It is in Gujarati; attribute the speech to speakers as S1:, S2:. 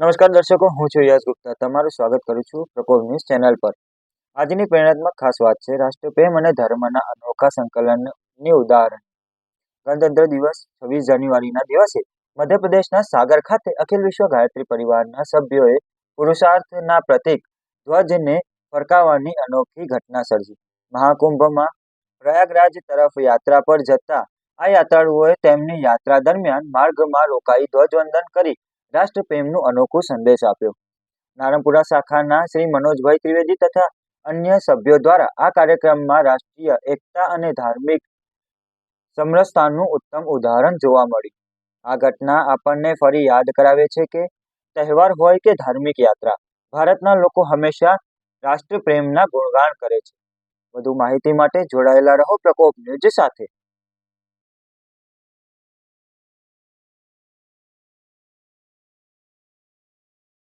S1: નમસ્કાર દર્શકો, હું છું યશ ગુપ્તા. તમારું સ્વાગત કરું છું પ્રકોપ ન્યૂઝ ચેનલ પર. આજની પ્રેરણાત્મક ખાસ વાત છે રાષ્ટ્રપ્રેમ અને ધર્મના અનોખા સંકલનની ઉદાહરણ. ગણતંત્ર દિવસ છવ્વીસ જાન્યુઆરીના દિવસે મધ્યપ્રદેશના સાગર ખાતે અખિલ વિશ્વ ગાયત્રી પરિવારના સભ્યોએ પુરુષાર્થના પ્રતીક ધ્વજને ફરકાવવાની અનોખી ઘટના સર્જી. મહાકુંભમાં પ્રયાગરાજ તરફ યાત્રા પર જતા આ યાત્રાળુઓએ તેમની યાત્રા દરમિયાન માર્ગમાં રોકાઈ ધ્વજવંદન કરી રાષ્ટ્રપ્રેમનું અનોખો સંદેશ આપ્યો. નારણપુરા શાખાના શ્રી મનોજભાઈ ત્રિવેદી તથા અન્ય સભ્યો દ્વારા આ કાર્યક્રમમાં રાષ્ટ્રીય એકતા અને ધાર્મિક સમરસતાનું ઉત્તમ ઉદાહરણ જોવા મળ્યું. આ ઘટના આપણને ફરી યાદ કરાવે છે કે તહેવાર હોય કે ધાર્મિક યાત્રા, ભારતના લોકો હંમેશા રાષ્ટ્રપ્રેમના ગુણગાન કરે છે. વધુ માહિતી માટે જોડાયેલા રહો પ્રકોપ ન્યૂઝ સાથે.